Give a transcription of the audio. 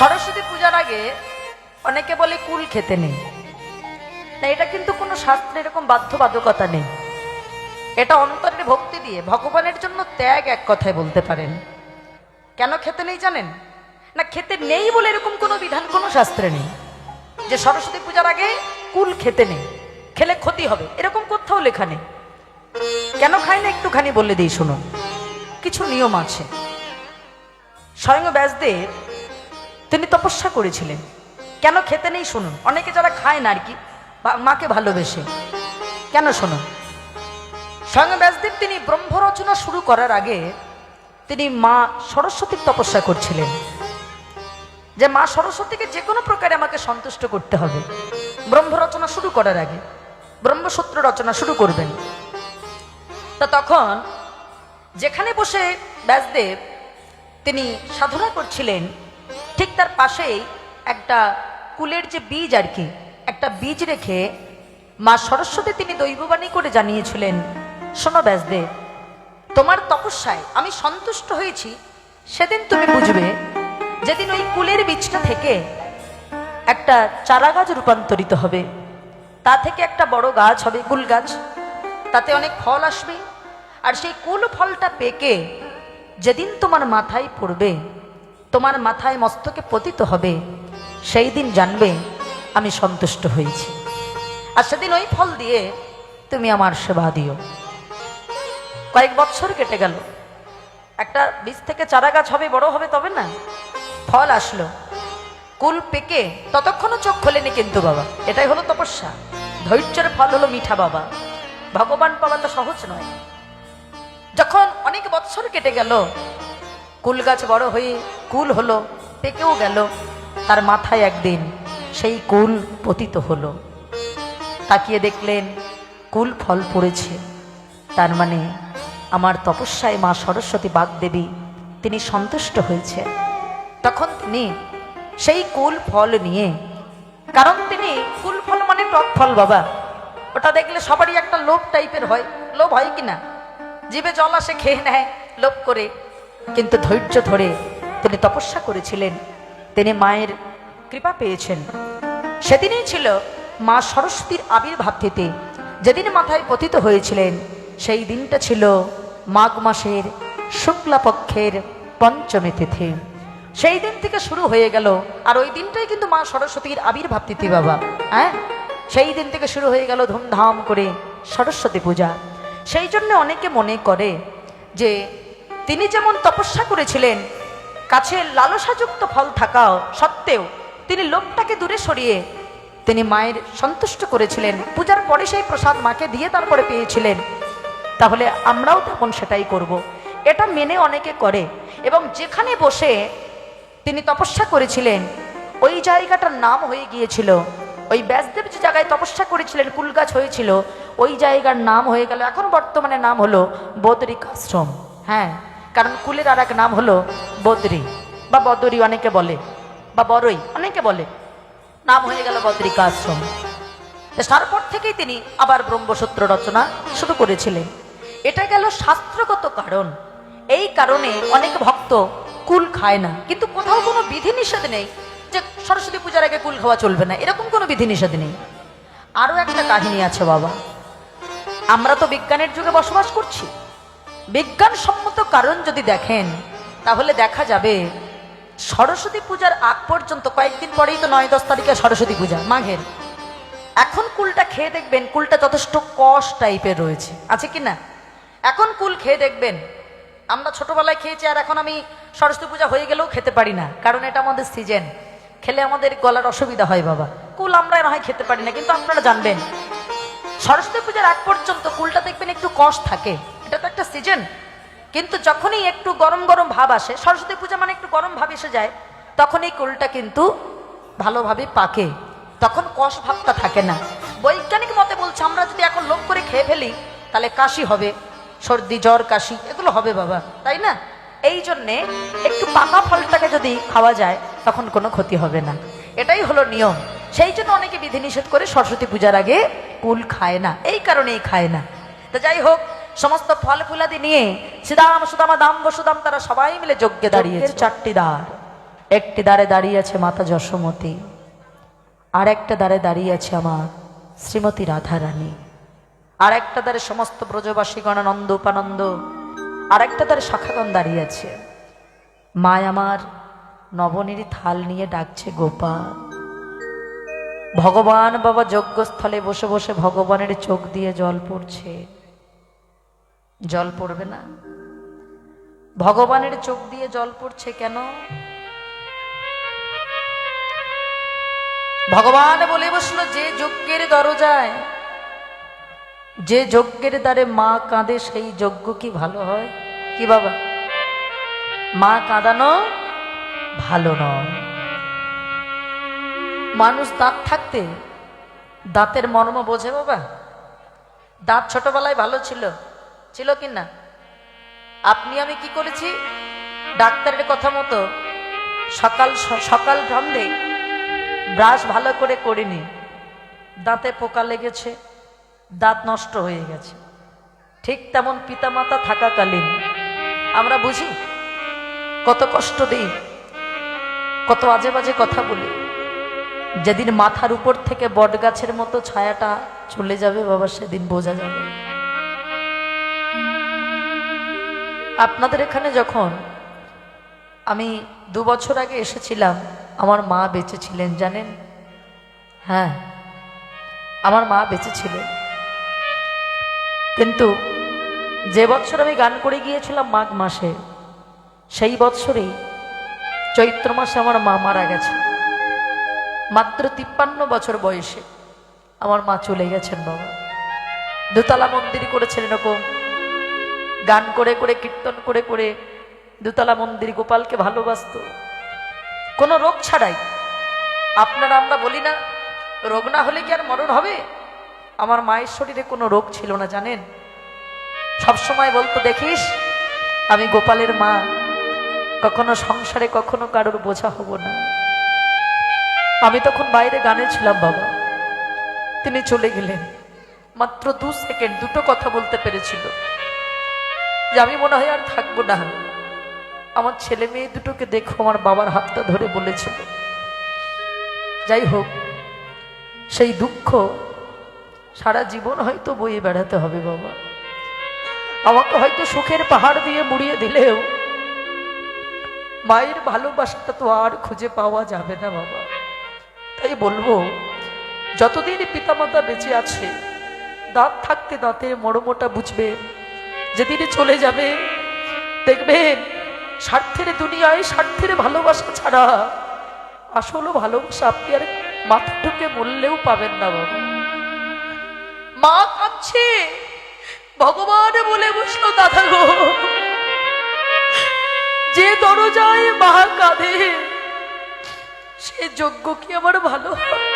সরস্বতী পূজার আগে অনেকে বলে কুল খেতে নেই। না এটা কিন্তু কোনো শাস্ত্রে এরকম বাধ্যবাধকতা নেই। এটা অন্তরের ভক্তি দিয়ে ভগবানের জন্য ত্যাগ এক কথায় বলতে পারেন। কেন খেতে নেই জানেন? না, খেতে নেই বলে এরকম কোনো বিধান, কোনো শাস্ত্রে নেই। যে সরস্বতী পূজার আগে কুল খেতে নেই, খেলে ক্ষতি হবে, এরকম কোথাও লেখা নেই। কেন খায় না একটুখানি বলে দিই, শুনুন। কিছু নিয়ম আছে। স্বয়ং ব্যাসদেব তিনি তপস্যা করেছিলেন। কেন খেতে নেই শুনুন, অনেকে যারা খায় না আর কি মাকে ভালোবেসে। কেন শুনুন? স্বয়ং ব্যাসদেব তিনি ব্রহ্ম রচনা শুরু করার আগে তিনি মা সরস্বতীর তপস্যা করছিলেন। যে মা সরস্বতীকে যে কোনো প্রকারে আমাকে সন্তুষ্ট করতে হবে। ব্রহ্ম রচনা শুরু করার আগে, ব্রহ্মসূত্র রচনা শুরু করবেন। তা তখন যেখানে বসে ব্যাসদেব তিনি সাধনা করছিলেন ঠিক তার পাশেই একটা কুলের যে বীজ আর কি, একটা বীজ রেখে মা সরস্বতী তিনি দৈববাণী করে জানিয়েছিলেন, শোনো ব্যাসদেব, তোমার তপস্যায় আমি সন্তুষ্ট হয়েছি, সেদিন তুমি বুঝবে যেদিন ওই কুলের বীজটা থেকে একটা চারা গাছ রূপান্তরিত হবে, তা থেকে একটা বড় গাছ হবে, কুল গাছ, তাতে অনেক ফল আসবে, আর সেই কুল ফলটা পেকে যেদিন তোমার মাথায় পড়বে তোমার মাথায় মস্তকে পতিত হবে, সেই দিন জানবে আমি সন্তুষ্ট হয়েছি। আর সেদিন ওই ফল দিয়ে তুমি আমার সেবা দিও। কয়েক বছর কেটে গেল। একটা বীজ থেকে চারা গাছ হবে, বড় হবে তবে না? ফল আসলো। কুল পেকে ততক্ষণও চোখ খোলেনি কিন্তু বাবা। এটাই হলো তপস্যা। ধৈর্যের ফল হলো মিঠা বাবা। ভগবান পাওয়া তো সহজ নয়। যখন অনেক বছর কেটে গেল, কুল গাছ বড় হয়ে কুল হলো, পেকেও গেল তার মাথায় একদিন। সেই কুল পতিত হলো। তাকিয়ে দেখলেন কুল ফল পড়েছে। তার মানে আমার তপস্যায় মা সরস্বতী বাগদেবী তিনি সন্তুষ্ট হয়েছে। তখন তিনি সেই কুল ফল নিয়ে, কারণ তিনি কুল ফল মানে টক ফল বাবা। ওটা দেখলে সবারই একটা লোভ টাইপের হয়। লোভ হয় কি না? জিভে জল আসে, খেয়ে নেয়, লোভ করে। কিন্তু ধৈর্য ধরে তিনি তপস্যা করেছিলেন। তিনি মায়ের কৃপা পেয়েছেন। সেদিনই ছিল মা সরস্বতীর আবির্ভাব তিথি। যেদিন মাথায় পতিত হয়েছিলেন, সেই দিনটা ছিল মাঘ মাসের শুক্লাপক্ষের পঞ্চমী তিথি। সেই দিন থেকে শুরু হয়ে গেল। আর ওই দিনটাই কিন্তু মা সরস্বতীর আবির্ভাব তিথি বাবা। হ্যাঁ? সেই দিন থেকে শুরু হয়ে গেল ধুমধাম করে সরস্বতী পূজা। সেই জন্য অনেকে মনে করে যে তিনি যেমন তপস্যা করেছিলেন কাছে লালসাযুক্ত ফল থাকা সত্ত্বেও তিনি লোকটাকে দূরে সরিয়ে তিনি মায়ের সন্তুষ্ট করেছিলেন। পূজার পরে সেই প্রসাদ মাকে দিয়ে তারপরে পেয়েছিলেন। তাহলে আমরাও তখন সেটাই করব। এটা মেনে অনেকে করে এবং যেখানে বসে তিনি তপস্যা করেছিলেন, ওই জায়গাটার নাম হয়ে গিয়েছিল। ওই ব্যাসদেব যে জায়গায় তপস্যা করেছিলেন, কুলগাছ হয়েছিল, ওই জায়গার নাম হয়ে গেল। এখন বর্তমানে নাম হলো বদরিক আশ্রম হ্যাঁ কারণ কুলের আর এক নাম হলো বদরি। বা বদরি অনেকে বলে, বা বড়ই অনেকে বলে, নাম হয়ে গেল বদ্রিকা আশ্রম তারপর থেকেই তিনি আবার ব্রহ্মসূত্র রচনা শুরু করেছিলেন। এটা গেল শাস্ত্রগত কারণ। এই কারণে অনেক ভক্ত কুল খায় না। কিন্তু কোথাও কোনো বিধিনিষেধ নেই যে সরস্বতী পূজার আগে কুল খাওয়া চলবে না। এরকম কোনো বিধি নিষেধ নেই। আরও একটা কাহিনী আছে বাবা। আমরা তো বিজ্ঞানের যুগে বসবাস করছি। বিজ্ঞানসম্মত কারণ যদি দেখেন তাহলে দেখা যাবে, সরস্বতী পূজার আগ পর্যন্ত, কয়েকদিন পরেই তো নয়, দশ তারিখে সরস্বতী পূজা, মাঘের। এখন কুলটা খেয়ে দেখবেন, কুলটা যথেষ্ট কষ টাইপের রয়েছে। আছে কি না? এখন কুল খেয়ে দেখবেন, আমরা ছোটবেলায় খেয়েছি, আর এখন আমি সরস্বতী পূজা হয়ে গেলেও খেতে পারি না, কারণ এটা আমাদের সিজন। খেলে আমাদের গলার অসুবিধা হয় বাবা। কুল আমরা না হয় খেতে পারি না, কিন্তু আপনারা জানবেন, সরস্বতী পূজার আগ পর্যন্ত কুলটা দেখবেন একটু কষ থাকে। এটা তো একটা সিজন। কিন্তু যখনই একটু গরম গরম ভাব আসে, সরস্বতী পূজা মানে একটু গরম ভাব এসে যায়, তখন এই কুলটা কিন্তু ভালোভাবে পাকে। তখন কষ ভাবটা থাকে না। বৈজ্ঞানিক মতে বলছে, আমরা যদি এখন লোক করে খেয়ে ফেলি, তাহলে কাশি হবে, সর্দি, জ্বর, কাশি, এগুলো হবে বাবা, তাই না? এই জন্যে একটু পাকা ফলটাকে যদি খাওয়া যায়, তখন কোনো ক্ষতি হবে না। এটাই হলো নিয়ম। সেই জন্য অনেকে বিধিনিষেধ করে সরস্বতী পূজার আগে কুল খায় না। এই কারণেই খায় না। তো যাই হোক সমস্ত ফল ফুলাদি নিয়ে শ্রীদাম সুদামা দাম বসুদাম তারা সবাই মিলে যজ্ঞে দাঁড়িয়েছে। চারটি দ্বার। একটি দ্বারে দাঁড়িয়ে আছে মাতা যশোমতী আর একটা দ্বারে দাঁড়িয়ে আছে আমার শ্রীমতী রাধারানী। আর একটা দ্বারে সমস্ত ব্রজবাসীগণ আনন্দ উপানন্দ আর একটা দ্বারে শাখাগণ দাঁড়িয়ে আছে মায় আমার নবনীর থাল নিয়ে ডাকছে গোপাল। ভগবান বাবা যজ্ঞস্থলে বসে বসে ভগবানের চোখ দিয়ে জল পড়ছে। জল পড়বে না? ভগবানের চোখ দিয়ে জল পড়ছে কেন? ভগবান বলে বসল, যে যজ্ঞের দরজায়, যে যজ্ঞের দ্বারে মা কাঁদে, সেই যজ্ঞ কি ভালো হয়? কি বাবা? মা কাঁদানো ভালো নয়। মানুষ দাঁত থাকতে দাঁতের মর্ম বোঝে বাবা। দাঁত ছোটবেলায় ভালো ছিল। ছিল কি না আপনি, আমি কি করেছি? ডাক্তারের কথা মতো সকাল সকাল সন্ধে ব্রাশ ভালো করে করিনি। দাঁতে পোকা লেগেছে, দাঁত নষ্ট হয়ে গেছে। ঠিক তেমন পিতামাতা থাকাকালীন আমরা বুঝি, কত কষ্ট দিই, কত আজে বাজে কথা বলি। যেদিন মাথার উপর থেকে বট গাছের মতো ছায়াটা চলে যাবে, বাবা, সেদিন বোঝা যাবে। আপনাদের এখানে যখন আমি দু বছর আগে এসেছিলাম, আমার মা বেঁচে ছিলেন, জানেন? হ্যাঁ আমার মা বেঁচে ছিলেন। কিন্তু যে বছর আমি গান করে গিয়েছিলাম মাঘ মাসে, সেই বৎসরেই চৈত্র মাসে আমার মা মারা গেছে। মাত্র তিপ্পান্ন বছর বয়সে আমার মা চলে গেছেন বাবা। দোতলা মন্দির করেছেন এরকম গান করে করে, কীর্তন করে করে দোতলা মন্দির গোপালকে ভালোবাসত। কোনো রোগ ছাড়াই। আপনারা আমরা বলি না, রোগ না হলে কি আর মরণ হবে? আমার মায়ের শরীরে কোনো রোগ ছিল না, জানেন? সবসময় বলতো, দেখিস, আমি গোপালের মা। কখনো সংসারে, কখনো কারোর বোঝা হব না। আমি তখন বাইরে গানে ছিলাম, বাবা। তিনি চলে গেলেন। মাত্র দু সেকেন্ড, দুটো কথা বলতে পেরেছিল। যে আমি মনে হয় আর থাকব না। আমার ছেলে মেয়ে দুটোকে দেখো, আমার বাবার হাতটা ধরে বলেছিল যাই হোক সেই দুঃখ সারা জীবন হয়তো বয়ে বেড়াতে হবে বাবা। আমাকে হয়তো সুখের পাহাড় দিয়ে মুড়িয়ে দিলেও মায়ের ভালোবাসাটা তো আর খুঁজে পাওয়া যাবে না বাবা। তাই বলব, যতদিন পিতামাতা বেঁচে আছে, দাঁত থাকতে দাঁতের মরমোটা বুঝবে যেদিন চলে যাবে, দেখবেন স্বার্থের দুনিয়ায় স্বার্থের ভালোবাসা ছাড়া আসলে ভালোবাসা আপনি আর মাথা ঢুকে মরলেও পাবেন না বাবা। মা কাঁদছে। ভগবান বলে বসল, দাদা গো, যে দরজায় মা কাঁধে সে যোগ্য কি আমার ভালো হয়